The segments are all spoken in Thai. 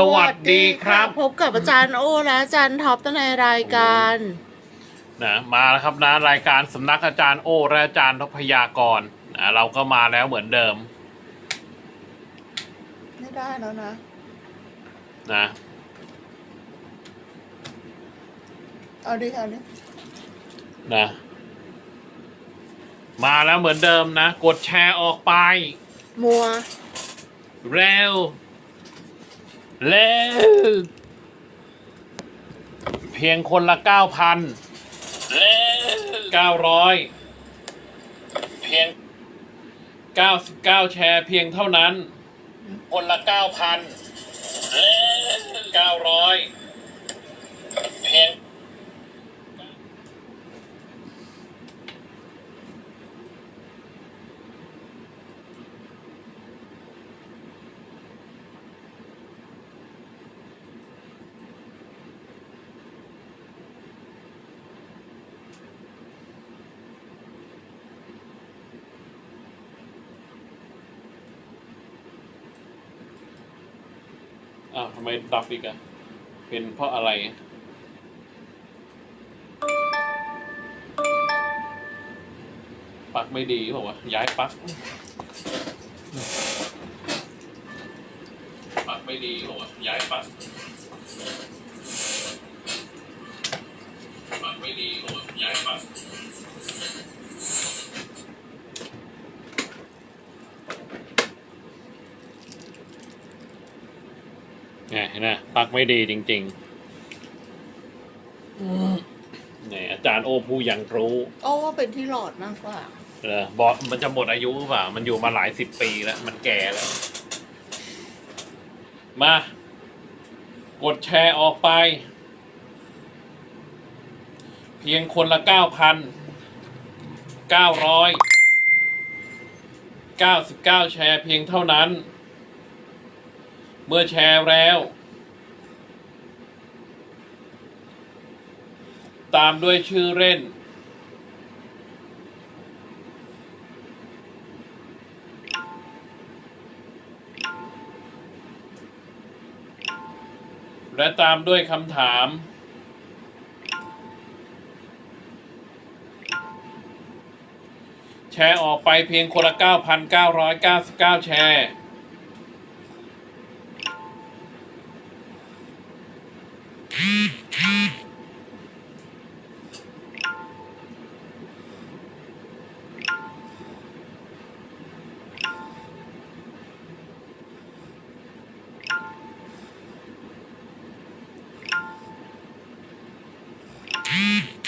สวัสดีครับ พบกับอาจารย์โอ้และอาจารย์ท็อปในรายการ นะมาแล้วครับนะรายการสำนักอาจารย์โอและอาจารย์ทพยากรนะเราก็มาแล้วเหมือนเดิมไม่ได้แล้วนะ นะเอาดิเอาดินะ มาแล้วเหมือนเดิมนะ กดแชร์ออกไป มัว เร็ว เร็วเพียงคนละเก้าพันเร็วเก้าร้อยเพียงเก้าสิบเก้าแชร์เพียงเท่านั้น คนละเก้าพันเร็วเก้าร้อยเพียง อ้าว ทำไมดับอีกอะเป็นเพราะอะไร ปักไม่ดีบอกว่าย้ายปัก ปักไม่ดีบอกว่าย้ายปักไม่ดีบอกว่าย้ายปลั๊ก เนี่ยเห็นไหมปลั๊กไม่ดีจริงๆเนี่ยอาจารย์โอผู้ยังรู้โอ้ว่าเป็นที่หลอดมากกว่า เออบอสมันจะหมดอายุหรือเปล่า มันอยู่มาหลายสิบปีแล้ว มันแก่แล้ว มา กดแชร์ออกไป เพียงคนละเก้าพันเก้าร้อยเก้าสิบเก้าแชร์เพียงเท่านั้น เมื่อแชร์แล้ว ตามด้วยชื่อเล่น และตามด้วยคำถาม แชร์ออกไปเพียงคนละ 9,999 แชร์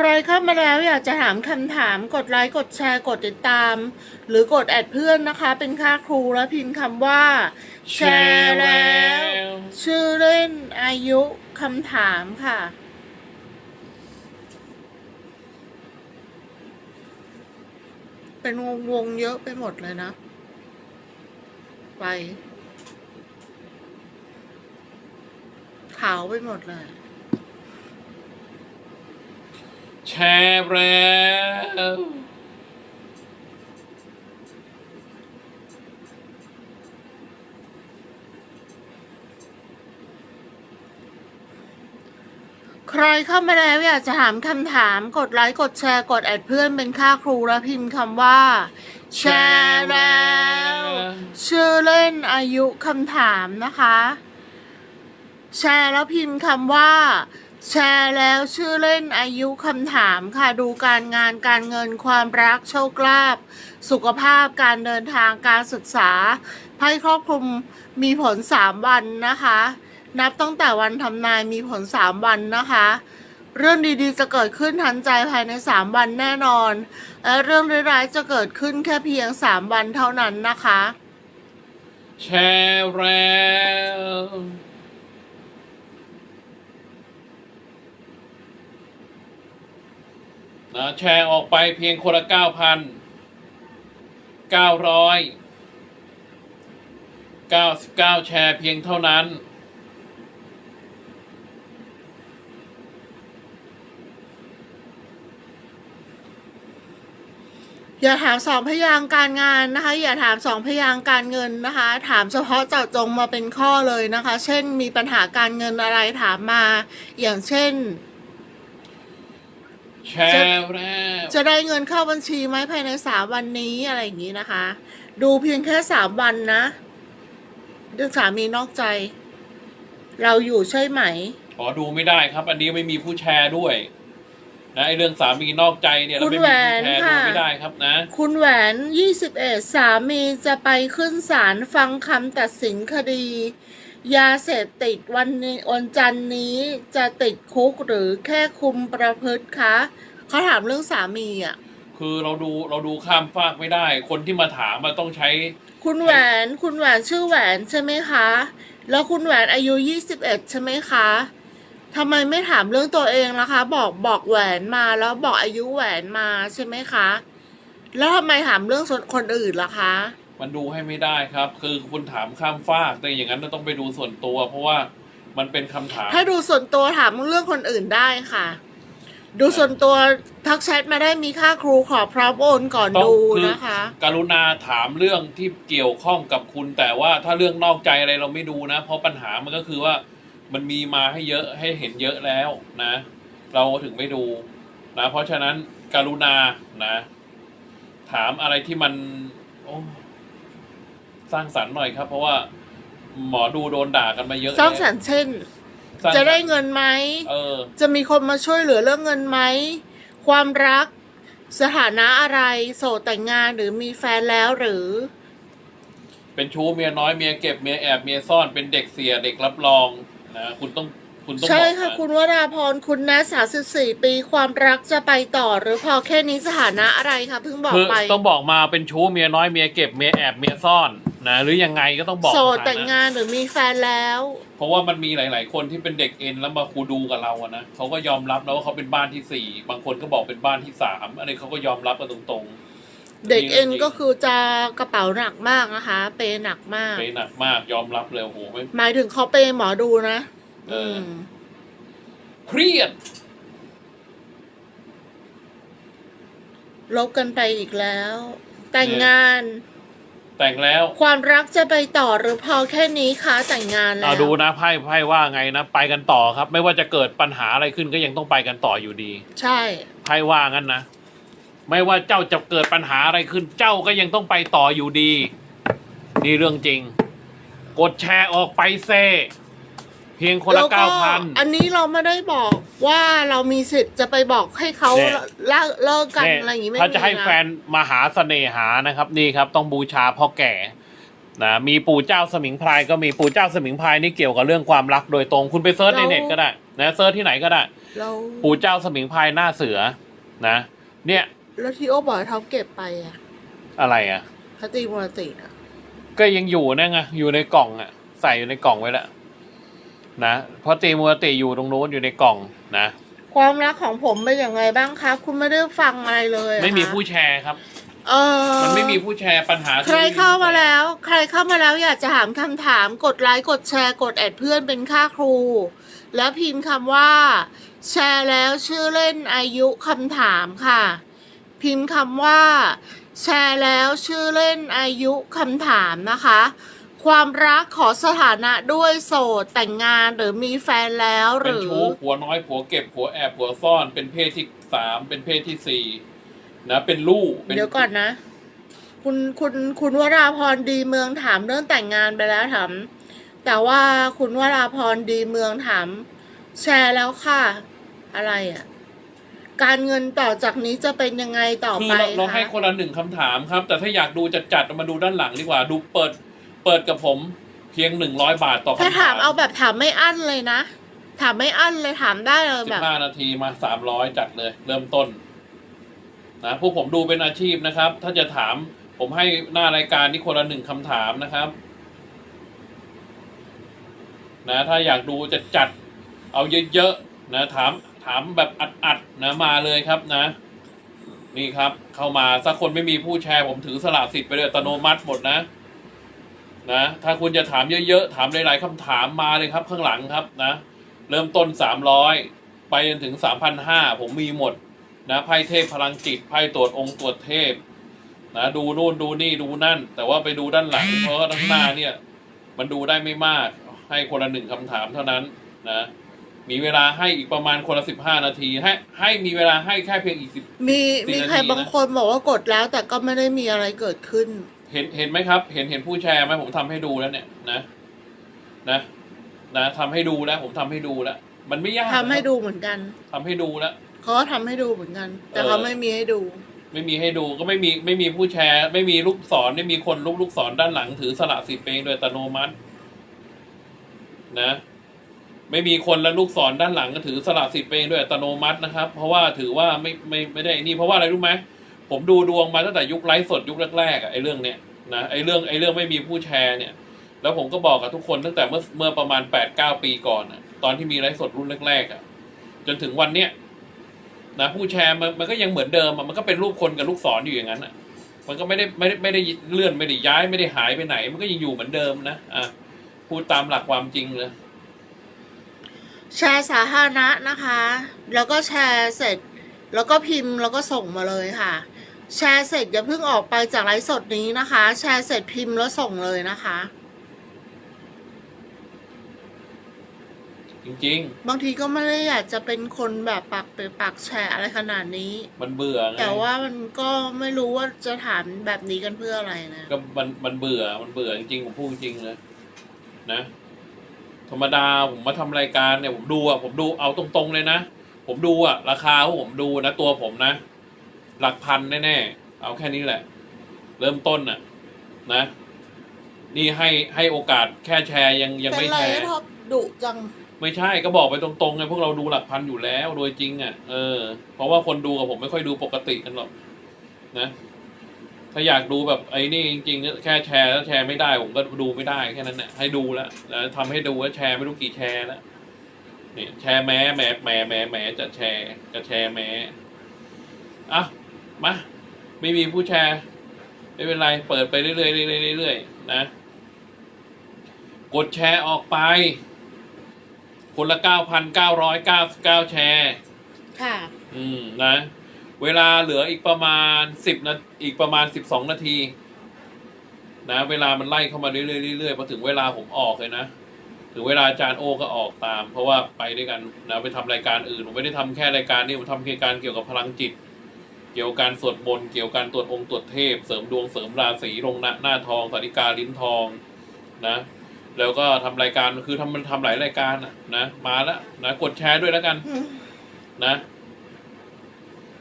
ใครเข้ามาแล้วอยากจะถามคำถามกดไลค์กดแชร์กดติดตาม หรือกดแอดเพื่อนนะคะ เป็นค่าครูแล้วพิมพ์คำว่า แชร์แล้ว ชื่อเล่นอายุคำถามค่ะ เป็นวงวงๆเยอะไปหมดเลยนะ ไปขาวไปหมดเลย แชร์แล้วใครเข้ามาแล้วอยากจะถามคำถามกดไลค์กดแชร์กดแอดเพื่อนเป็นค่าครูแล้วพิมพ์คำว่า แชร์แล้วชื่อเล่นอายุคำถามนะคะ แชร์แล้วพิมพ์คำว่า แชร์แล้วชื่อเล่นอายุคำถามค่ะดูการงานการเงินความรักโชคลาภสุขภาพการเดินทางการศึกษาไพ่ครอบคลุมมีผล3วันนะคะ นับตั้งแต่วันทำนายมีผล3วันนะคะ เรื่องดีๆจะเกิดขึ้นทันใจภายใน3วันแน่นอน และเรื่องร้ายๆจะเกิดขึ้นแค่เพียง3วันเท่านั้นนะคะ แชร์แล้วนะ แชร์ออกไปเพียงคนละเก้าพันเก้าร้อยเก้าสิบเก้าแชร์เพียงเท่านั้น อย่าถามสองพยางการงานนะคะ อย่าถามสองพยางการเงินนะคะ ถามเฉพาะเจาะจงมาเป็นข้อเลยนะคะ เช่นมีปัญหาการเงินอะไรถามมา อย่างเช่น แชร์แล้วจะได้เงินเข้าบัญชีไหมภายในสามวันนี้อะไรอย่างนี้นะคะ ดูเพียงแค่สามวันนะเรื่องสามีนอกใจ เราอยู่ใช่ไหม ขอดูไม่ได้ครับ อันนี้ไม่มีผู้แชร์ด้วย นะไอเรื่องสามีนอกใจเนี่ยเราคุณไม่แหมีวผู้นแชร์ดูค่ะไม่ได้ครับนะ คุณแหวนยี่สิบเอ็ดสามีจะไปขึ้นศาลฟังคำตัดสินคดี ยาเสพติดวันนี้วันจันทร์นี้จะติดคุกหรือแค่คุมประพฤติคะเขาถามเรื่องสามีอะ คือเราดูเราดูข้ามฟากไม่ได้ คนที่มาถามมาต้องใช้ คุณแหวนคุณแหวนชื่อแหวนใช่ไหมคะ แล้วคุณแหวนอายุยี่สิบเอ็ดใช่ไหมคะทำไมไม่ถามเรื่องตัวเองล่ะคะ บอกบอกแหวนมาแล้วบอกอายุแหวนมาใช่ไหมคะ แล้วทำไมถามเรื่องส่วนคนอื่นล่ะคะ มันดูให้ไม่ได้ครับ คือคุณถามข้ามฟากแต่อย่างนั้นต้องไปดูส่วนตัว เพราะว่ามันเป็นคำถาม ถ้าดูส่วนตัวถามเรื่องคนอื่นได้ค่ะ ดูส่วนตัวทักแชทมาได้มีค่าครูขอพร้อมโอนก่อนต้องดูคือนะคะ กรุณาถามเรื่องที่เกี่ยวข้องกับคุณ แต่ว่าถ้าเรื่องนอกใจอะไรเราไม่ดูนะ เพราะปัญหามันก็คือว่ามันมีมาให้เยอะให้เห็นเยอะแล้วนะ เราถึงไม่ดูนะ เพราะฉะนั้นกรุณานะ ถามอะไรที่มัน โอ้ สร้างสรรค์หน่อยครับ เพราะว่าหมอดูโดนด่ากันมาเยอะสร้างแล้วสรรค์เช่น สร้างสรรค์จะได้เงินไหม เออ จะมีคนมาช่วยเหลือเรื่องเงินไหม ความรัก สถานะอะไร โสดแต่งงานหรือมีแฟนแล้วหรือ เป็นชู้เมียน้อยเมียเก็บเมียแอบเมียซ่อนเป็นเด็กเสียเด็กรับรองนะคุณต้องคุณต้องใช่บอกค่ะนะคุณวราพรคุณนะสาสิบสี่ปีความรักจะไปต่อหรือพอแค่นี้สถานะอะไรคะเพิ่งบอกคือไป ต้องบอกมาเป็นชู้เมียน้อยเมียเก็บเมียแอบเมียซ่อน นะหรือยังไงก็ต้องบอกโสดฐนะแต่งงานหรือมีแฟนแล้ว เพราะว่ามันมีหลาย ๆ คนที่เป็นเด็กเอ็นแล้วมาคูดูกับเราอะนะเขาก็ยอมรับแล้วว่าเขาเป็นบ้านที่สี่บางคนก็บอกเป็นบ้านที่สามอันนี้เขาก็ยอมรับกันตรงเด็กเอ็นจริงๆก็คือจะกระเป๋าหนักมากนะคะ เปย์หนักมากๆไปหนักมากยอมรับเลยโอ้โหไม่หมายถึงเขาเปย์หมอดูนะเอออืมเครียดลบกันไปอีกแล้ว แต่งงาน แต่งแล้วความรักจะไปต่อหรือพอแค่นี้คะแต่งงานแล้เอาวดูนะไพ่ไพ่ว่าไงนะ ไปกันต่อครับ ไม่ว่าจะเกิดปัญหาอะไรขึ้นก็ยังต้องไปกันต่ออยู่ดี ใช่ไพ่ว่างั้นนะ ไม่ว่าเจ้าจะเกิดปัญหาอะไรขึ้น เจ้าก็ยังต้องไปต่ออยู่ดี นี่เรื่องจริง กดแชร์ออกไปเซ เพียงคนละแล้วเก้าพัน อันนี้เราไม่ได้บอกว่าเรามีสิทธิ์จะไปบอกให้เขาเนี่ย เลิกเลิกกันอะไรอย่างงี้ไม่มีถ้าจะให้นะแฟนมาหาเสน่หานะครับนี่ครับต้องบูชาพ่อแก่นะมีปู่เจ้าสมิงพรายก็มีปู่เจ้าสมิงพรายนี่เกี่ยวกับเรื่องความรักโดยตรงคุณไปเซิร์ชในเน็ตก็ได้นะเซิร์ชที่ไหนก็ได้ เราปู่เจ้าสมิงพรายหน้าเสือนะ เนี่ยแล้วที่โอ้บอกให้เขาเก็บไปอะอะไรอะคติมรติอะก็ยังอยู่นะไงอยู่ในกล่องอะใส่อยู่ในกล่องไว้แล้ว นะเพราะตีมูรติอยู่ตรงโน้นอยู่ในกล่องนะ ความรักของผมเป็นยังไงบ้างครับ คุณไม่ได้ฟังอะไรเลยอะไม่มีคะผู้แชร์ครับ เออมันไม่มีผู้แชร์ปัญหาใครเข้ามาแล้ว ใครเข้ามาแล้วอยากจะถามคำถาม กดไลค์กดแชร์กดแอดเพื่อนเป็นค่าครู แล้วพิมพ์คำว่า แชร์แล้วชื่อเล่นอายุคำถามค่ะ พิมพ์คำว่า แชร์แล้วชื่อเล่นอายุคำถามนะคะ ความรักขอสถานะด้วยโสดแต่งงานหรือมีแฟนแล้วหเป็นรือ ชู้ผัวน้อยผัวเก็บผัวแอบผัวซ่อนเป็นเพศที่สามเป็นเพศที่สี่นะเป็นลูกป็เดี๋ยวก่อนนะ คุณคุณคุณวราพรดีเมืองถามเรื่องแต่งงานไปแล้วถามแต่ว่าคุณวราพรดีเมืองถามแชร์แล้วค่ะ อะไรอะ การเงินต่อจากนี้จะเป็นยังไงต่อคือไปเราเราคะให้คนละหนึ่งคำถามครับ แต่ถ้าอยากดูจัดจัดๆมาดูด้านหลังดีกว่า ดูเปิด เปิดกับผมเพียงหนึ่งร้อยบาทต่อถ้าคำถาถามมเอาแบบถามไม่อั้นเลยนะ ถามไม่อั้นเลยถามได้เลยสิแบบบ ห้านาทีมาสามร้อยจัดเลย เริ่มต้น นะพวกผมดูเป็นอาชีพนะครับ ถ้าจะถาม ผมให้หน้ารายการนี่คนละหนึ่งคำถามนะครับ นะ ถ้าอยากดูจะจัด เอาเยอะๆนะถามถามแบบอัดๆนะมาเลยครับนะ นี่ครับ เข้ามาสักคนไม่มีผู้แชร์ผมถือสละสิทธิ์ไปเลยอัตโนมัติหมดนะ นะ ถ้าคุณจะถามเยอะๆ ถามหลายๆคำถามมาเลยครับ ข้างหลังครับนะ เริ่มต้นสามร้อยไปจนถึงสามพันห้าผมมีหมดนะไพ่เทพพลังจิตไพ่ตรวจองค์ตรวจเทพนะดูนู่นดูนี่ดูนั่น แต่ว่าไปดูด้านหลังเพราะว่าด้านหน้าเนี่ย มันดูได้ไม่มาก ให้คนละหนึ่งคำถามเท่านั้นนะมีเวลาให้อีกประมาณคนละสิบห้านาที ให้ให้มีเวลาให้แค่เพียงอีกสิบมีสี่มีนาทีใครบางนะคนบอกว่ากดแล้วแต่ก็ไม่ได้มีอะไรเกิดขึ้น เห็นเห็นไหมครับ เห็นเห็นผู้แชร์ไหมผมทำให้ดูแล้วเนี่ยนะนะนะทำให้ดูแล้วผมทำให้ดูแล้วมันไม่ยากทำให้ดูเหมือนกันทำให้ดูแล้วเขาก็ทำให้ดูเหมือนกัน แต่เออเขาไม่มีให้ดู ไม่มีให้ดูก็ไม่มีไม่มีผู้แชร์ ไม่มีลูกศรไม่มีคนลูกลูกศรด้านหลังถือสละสิทธิ์เองโดยอัตโนมัติ นะ ไม่มีคนและลูกศรด้านหลังก็ถือสละสิทธิ์เองโดยอัตโนมัตินะครับ เพราะว่าถือว่าไม่ไม่ไม่ได้นี่เพราะว่าอะไรรู้ไหม ผมดูดวงมาตั้งแต่ยุคไลฟ์สดยุคแรกๆอะไอ้เรื่องเนี้ยนะไอ้เรื่องไอ้เรื่องไม่มีผู้แชร์เนี่ย แล้วผมก็บอกกับทุกคนตั้งแต่เมื่อเมื่อประมาณแปดเก้าปีก่อนอะตอนที่มีไลฟ์สดรุ่นแรกๆอะจนถึงวันเนี้ยนะผู้แชร์มันมันก็ยังเหมือนเดิมอะมันก็เป็นรูปคนกับลูกศรอยู่อย่างนั้นอะมันก็ไม่ได้ไม่ได้ไม่ได้เลื่อนไม่ได้ย้ายไม่ได้หายไปไหน มันก็ยังอยู่เหมือนเดิมนะอะพูดตามหลักความจริงเลยแชร์สาธารณะนะคะ แล้วก็แชร์เสร็จ แล้วก็พิมพ์แล้วก็ส่งมาเลยค่ะ แชร์เสร็จอย่าเพิ่งออกไปจากไลฟ์สดนี้นะคะ แชร์เสร็จพิมพ์แล้วส่งเลยนะคะ จริง บางทีก็ไม่ได้อยากจะเป็นคนแบบปักไปปักแชร์อะไรขนาดนี้ ๆ มันเบื่อไงแต่ว่ามันก็ไม่รู้ว่าจะถามแบบนี้กันเพื่ออะไรนะ ก็มันมันเบื่อมันเบื่อจริงๆผมพูดจริงเลยนะ ธรรมดาผมมาทำรายการเนี่ยผมดูอะผมดูเอาตรงๆเลยนะ ผมดูอะ ราคาที่ผมดูนะตัวผมนะ หลักพันแน่ๆ เอาแค่นี้แหละ เริ่มต้นอะ นะ นี่ให้ให้โอกาสแค่แชร์ยังยังเป็นไม่ไรแชร์ ท็อปดุจัง ไม่ใช่ก็บอกไปตรงๆไงพวกเราดูหลักพันอยู่แล้วโดยจริงอะเออเพราะว่าคนดูกับผมไม่ค่อยดูปกติกันหรอกนะ ถ้าอยากดูแบบไอ้นี่จริงๆแค่แชร์แล้วแชร์ไม่ได้ผมก็ดูไม่ได้แค่นั้นแหละให้ดูแล้วแล้วทำให้ดูว่าแชร์ไม่รู้กี่แชร์แล้วเนี่ยแชร์แม้แหมแหมแหมแหมจะแชร์จะแชร์แม้อะ มาไม่มีผู้แชร์ ไม่เป็นไร เปิดไปเรื่อยๆเรื่อยๆเรื่อยๆนะ กดแชร์ออกไป คนละเก้าพันเก้าร้อยเก้าเก้าแชร์ ค่ะ อืมนะ เวลาเหลืออีกประมาณสิบนาอีกประมาณสิบสองนาที นะ เวลามันไล่เข้ามาเรื่อยๆเรื่อยๆพอถึงเวลาผมออกเลยนะถึงเวลาอาจารย์โอก็ออกตาม เพราะว่าไปด้วยกันนะไปทำรายการอื่นผมไม่ได้ทำแค่รายการนี้ผมทำรายการเกี่ยวกับพลังจิตเกี่ยวกับการสวดมนต์เกี่ยวกับการตรวจองค์ตรวจเทพ เสริมดวงเสริมราศีลงหน้าหน้าทองสาริกาลิ้นทองนะ แล้วก็ทำรายการคือทำมันทำหลายรายการอะนะมาแล้วนะกดแชร์ด้วยแล้วกัน นะ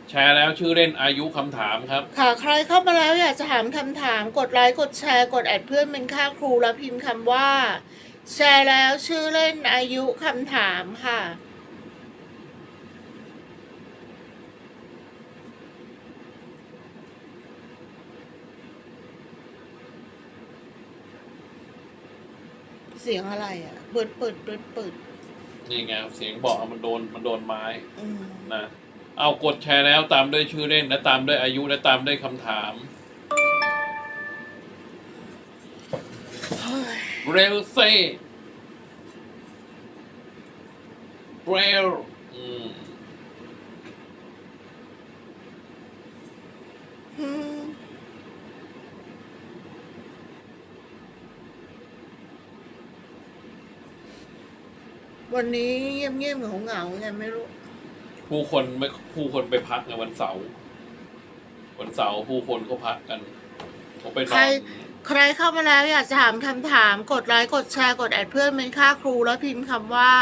แชร์แล้วชื่อเล่นอายุคำถามครับ ค่ะ ใครเข้ามาแล้วอยากจะถามคำถามกดไลค์กดแชร์กดแอดเพื่อนเป็นค่าครูแล้วพิมพ์คำว่า แชร์แล้วชื่อเล่นอายุคำถามค่ะ สียงอะไรอะเปิดเปิดเปิดเปิดนี่ไงเสียงบอกมันโดนมันโดนไม้อืมนะเอากดแชร์แล้วตามด้วยชื่อเล่นและตามด้วยอายุและตามด้วยคำถาม เฮ้ยเร็วสิเร็วอืม อืม วันนี้เงียบๆเหงาเหงาๆไงไม่รู้ ผู้คนไม่ผู้คนไปพักในวันเสาร์วันเสาร์ผู้คนเขาพักกันเขาไปนใครอนใครเข้ามาแล้วอยากจะถามคำถาม กดไลค์กดแชร์กดแอดเพื่อนเป็นค่าครูแล้วพิมพ์คำว่า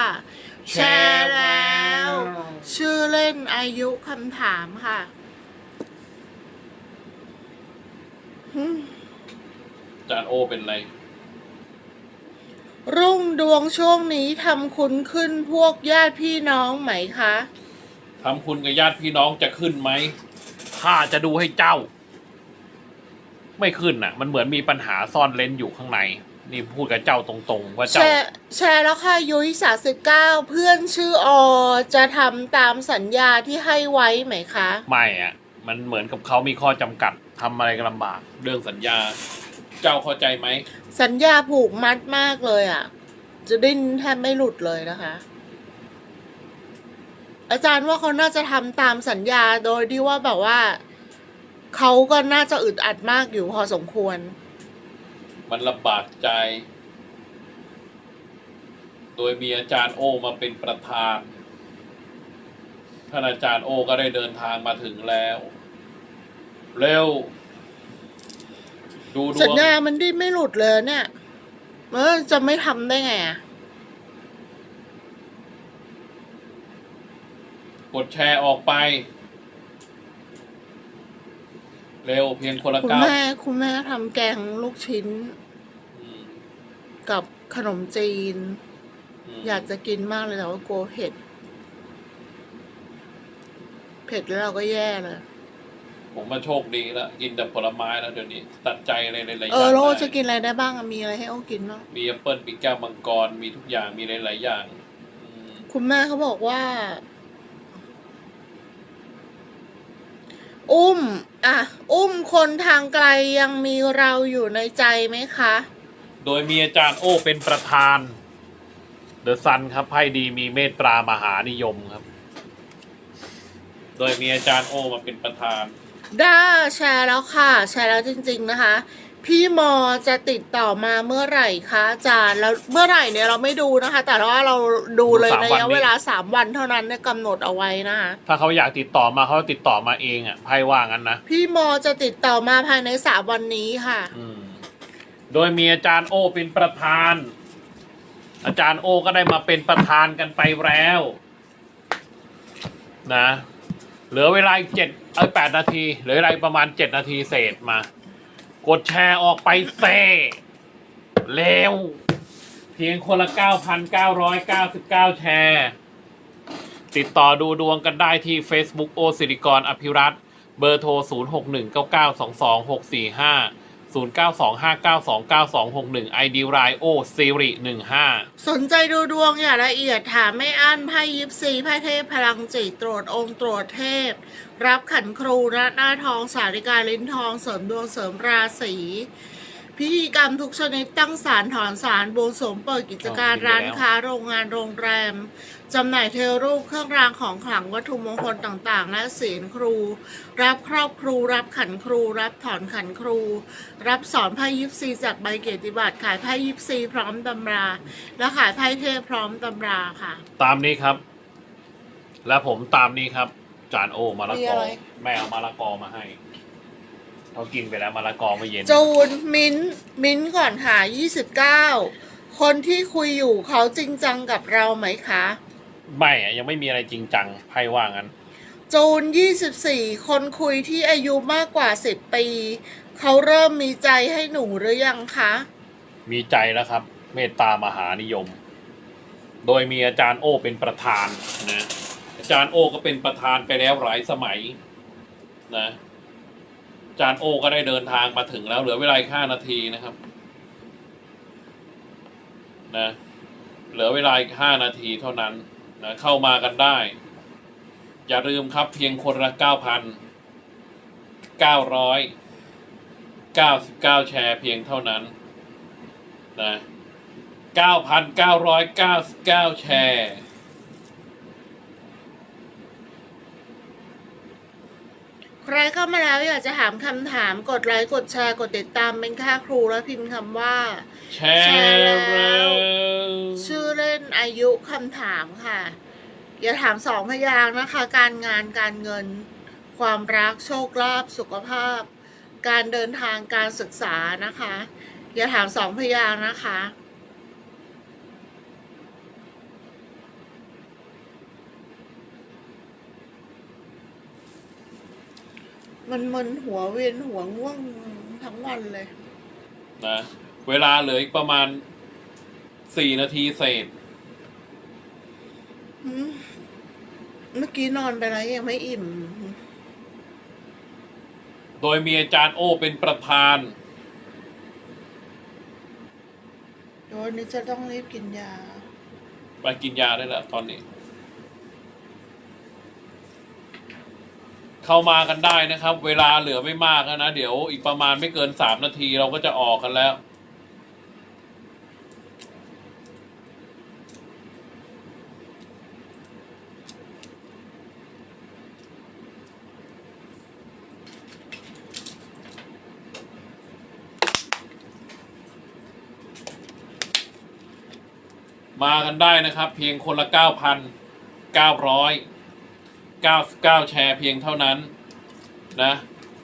แชร์แล้ว ชื่อเล่นอายุคำถามค่ะหึจานโอเป็นไร รุ่งดวงช่วงนี้ทำคุณขึ้นพวกญาติพี่น้องไหมคะ ทำคุณกับญาติพี่น้องจะขึ้นไหมข้าจะดูให้เจ้า ไม่ขึ้นน่ะ มันเหมือนมีปัญหาซ่อนเลนอยู่ข้างใน นี่พูดกับเจ้าตรงๆ ว่าแชเจ้า ร์แชร์แล้วค่ะยุ้ยสาสิบเก้าเพื่อนชื่ออจะทำตามสัญญาที่ให้ไว้ไหมคะ ไม่อะมันเหมือนกับเขามีข้อจำกัดทำอะไรก็ลำบาก เรื่องสัญญา เจ้าเข้าใจไหม สัญญาผูกมัดมากเลยอะ จะดิ้นแทบไม่หลุดเลยนะคะ อาจารย์ว่าเขาน่าจะทำตามสัญญาโดยที่ว่าแบบว่า เขาก็น่าจะอึดอัดมากอยู่พอสมควร มันลำบากใจ โดยมีอาจารย์โอมาเป็นประธาน ท่านอาจารย์โอก็ได้เดินทางมาถึงแล้ว เร็ว ดูดสัญวงญามันดิ้นไม่หลุดเลยเนี่ยเออจะไม่ทำได้ไงอะกดแชร์ออกไป เร็วเพียงคนละคุณเก้าแม่คุณแม่ทำแกงลูกชิ้นอืมกับขนมจีน มอยากจะกินมากเลยแต่ว่ากลัวเผ็ด เผ็ดแล้วเราก็แย่เลย ผมมาโชคดีแล้วกินแต่ผลไม้แล้วเดี๋ยวนี้ ตัดใจอะไรหลายๆอย่างเออแล้วโอได้จะกินอะไรได้บ้างอะมีอะไรให้โอกินบ้างมีแอปเปิลมีแก้วมังกรมีทุกอย่างมีหลายๆอย่างอืมคุณแม่เขาบอกว่า อุ้ม อะ อุ้มคนทางไกลยังมีเราอยู่ในใจไหมคะ โดยมีอาจารย์โอเป็นประธาน เดอะซันครับไพ่ดีมีเมตตามหานิยมครับ โดยมีอาจารย์โอมาเป็นประธาน ได้แชร์แล้วค่ะ แชร์แล้วจริง ๆนะคะ พี่มอจะติดต่อมาเมื่อไหร่คะอาจารย์แล้วเมื่อไหร่เนี่ยเราไม่ดูนะคะ แต่ว่าเราดูเลยดูสามระวันยะนี้ เวลาสามวันเท่านั้นเนี่ยกำหนดเอาไว้นะคะ ถ้าเขาอยากติดต่อมาเขาติดต่อมาเองอะไพ่ว่างั้นนะพี่มอจะติดต่อมาภายในสามวันนี้ค่ะ อืมโดยมีอาจารย์โอเป็นประธาน อาจารย์โอก็ได้มาเป็นประธานกันไปแล้ว นะ เหลือเวลาเจ็ดเอ้ยแปดนาที เหลือเวลาประมาณเจ็ดนาทีเศษมา กดแชร์ออกไปเซ่เร็ว เพียงคนละเก้าพันเก้าร้อยเก้าสิบเก้าแชร์ ติดต่อดูดวงกันได้ที่ Facebook โอสิริกรอภิรัตเบอร์โทร 0 6 1 9 9 2 2 6 4 5 0 9 2 5 9 2 9 2 6 1 ID รายโอซิริ15สนใจดูดวงอย่างละเอียดถามไม่อั้นไพ่ยิปซีไพ่เทพพลังจิตตรวจองค์ตรวจเทพ รับขันครูนะหน้าทองสาริกาลิ้นทองเสริมดวงเสริมราศีพิธีกรรมทุกชนิดตั้งสารถอนสารบวงสรวงเปิดกิจการอ๋อดีแล้วร้านค้าโรงงานโรงแรม จำหน่ายเทวรูปเครื่องรางของขลังวัตถุมงคลต่างๆ และศีลครู รับครอบครู รับขันครู รับถอนขันครู รับสอนไพ่ยิปซีจากใบเกียรติบัตรขายไพ่ยิปซีพร้อมตำรา และขายไพ่เทพพร้อมตำราค่ะ ตามนี้ครับ และผมตามนี้ครับ จานโอมะละมีกออะไร แม่เอามะละกอมาให้เขากินไปแล้วมะละกอเมื่อเย็น จูนมิ้นท์มิ้นท์ก่อนค่ะ29 คนที่คุยอยู่เขาจริงจังกับเราไหมคะ ไม่อะยังไม่มีอะไรจริงจังไพ่ว่างั้น จูน 24 คนคุยที่อายุมากกว่า 10 ปี เขาเริ่มมีใจให้หนูหรือยังคะ มีใจแล้วครับ เมตตามหานิยม โดยมีอาจารย์โอเป็นประธานนะอาจารย์โอก็เป็นประธานไปแล้วหลายสมัยนะอาจารย์โอก็ได้เดินทางมาถึงแล้วเหลือเวลาอีกห้านาทีนะครับนะเหลือเวลาอีกห้านาทีเท่านั้น นะเข้ามากันได้ อย่าลืมครับเพียงคนละเก้าพันเก้าร้อยเก้าสิบเก้าแชร์เพียงเท่านั้นนะ9,999 แชร์ ค ใครเข้ามาแล้วอยากจะถามคำถามกดไลค์กดแชร์กดติดตามเป็นค่าครูแล้วพิมพ์คำว่า แชร์แล้วชื่อเล่นอายุคำถามค่ะ อย่าถามสองพยางค์นะคะ การงานการเงิน ความรักโชคลาภสุขภาพ การเดินทางการศึกษานะคะ อย่าถามสองพยางค์นะคะ มันมึนหัวเวียนหัวง่วงทั้งวันเลย นะเวลาเหลืออีกประมาณสี่นาทีเศษหืมเมื่อกี้นอนไปแล้วยังไม่อิ่ม โดยมีอาจารย์โอเป็นประธานเดี๋ยววันนี้จะต้องรีบกินยา ไปกินยาได้แล้วตอนนี้ เข้ามากันได้นะครับ เวลาเหลือไม่มากแล้วนะ เดี๋ยวอีกประมาณไม่เกินสามนาทีเราก็จะออกกันแล้ว มากันได้นะครับ เพียงคนละเก้าพันเก้าร้อย เก้าเก้าแชร์เพียงเท่านั้นนะ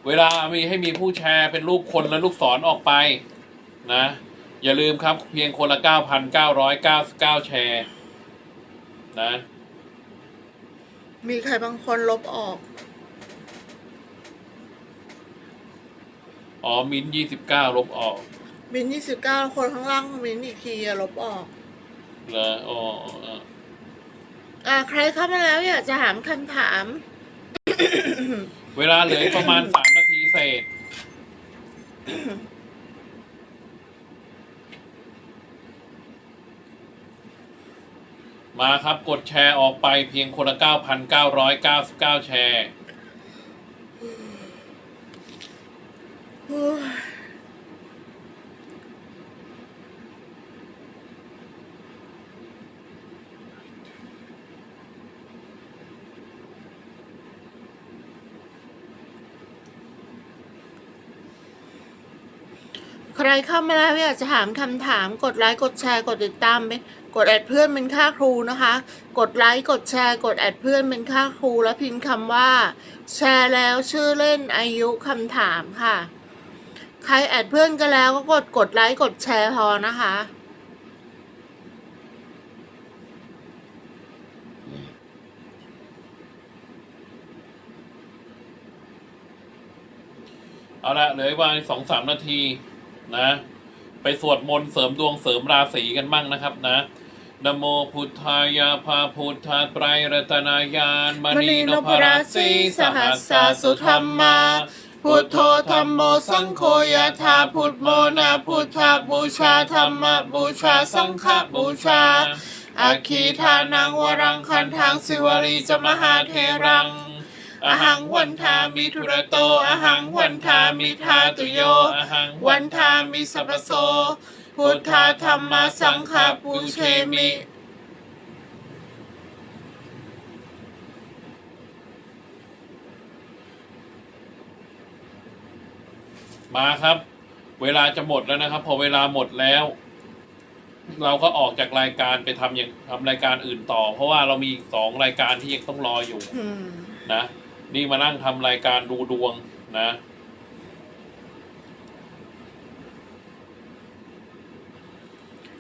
เวลามีให้มีผู้แชร์เป็นรูปคนและลูกศรออกไปนะ อย่าลืมครับเพียงคนละเก้าพันเก้าร้อยเก้าเก้าแชร์นะ มีใครบางคนลบออก อ๋อ มินยี่สิบเก้าลบออก มินยี่สิบเก้าคนข้างล่างมินอีกทีอะลบออก เหรออ๋ออ๋ออ่า ใครเข้ามาแล้วอยากจะถามคำถาม เวลาเหลืออีกประมาณสามนาทีเศษ มาครับกดแชร์ออกไปเพียงคนละ 9,999 แชร์ ใครเข้ามาแล้วอยากจะถามคำถามกดไลค์กดแชร์กดติดตามไปกดแอดเพื่อนเป็นค่าครูนะคะ กดไลค์กดแชร์กดแอดเพื่อนเป็นค่าครูแล้วพิมพ์คำว่า แชร์แล้วชื่อเล่นอายุคำถามค่ะ ใครแอดเพื่อนกันแล้วก็กดกดไลค์กดแชร์พอนะคะเอาละเหลืออีกประมาณสองสามนาที นะ ไปสวดมนต์เสริมดวงเสริมราศีกันบ้างนะครับนะนะโมพุทธายาภาพุทธาไตรรัตนายานมณีนพราศีสหัสสาสุธรรมา พุทโธธรรมโมสังโฆยะธาพุทโมนาพุทธาบูชาธรรมบูชาสังฆบูชาอาคีทานังวรังคันทังสิวรีจมหาเทรัง อหังวันทามิทุระโต อหังวันทามิทาตุโย อหังวันทามิสัพพโส พุทธาธรรมสังฆาปูเชมิมาครับ เวลาจะหมดแล้วนะครับ พอเวลาหมดแล้ว เราก็ออกจากรายการไปทำอย่างทำรายการอื่นต่อ เพราะว่าเรามีอีกสองรายการที่ยังต้องรออยู่อืมนะ นี่มานั่งทำรายการดูดวงนะ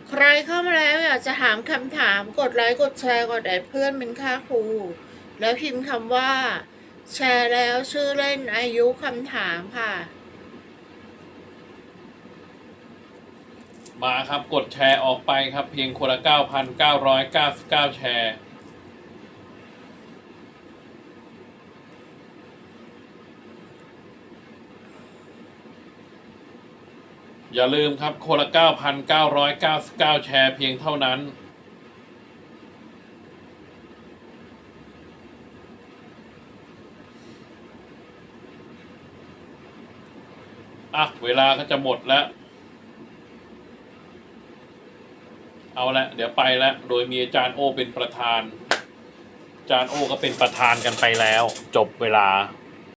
ใครเข้ามาแล้วอยากจะถามคำถามกดไลค์กดแชร์กดแอดเพื่อนเป็นค่าครู แล้วพิมพ์คำว่า แชร์แล้วชื่อเล่นอายุคำถามค่ะ มาครับกดแชร์ออกไปครับเพียงคนละ 9,999 แชร์ อย่าลืมครับคนละ 9,999 แชร์เพียงเท่านั้น อะ เวลาก็จะหมดแล้ว เอาละ เดี๋ยวไปแล้ว โดยมีอาจารย์โอเป็นประธาน อาจารย์โอก็เป็นประธานกันไปแล้ว จบเวลา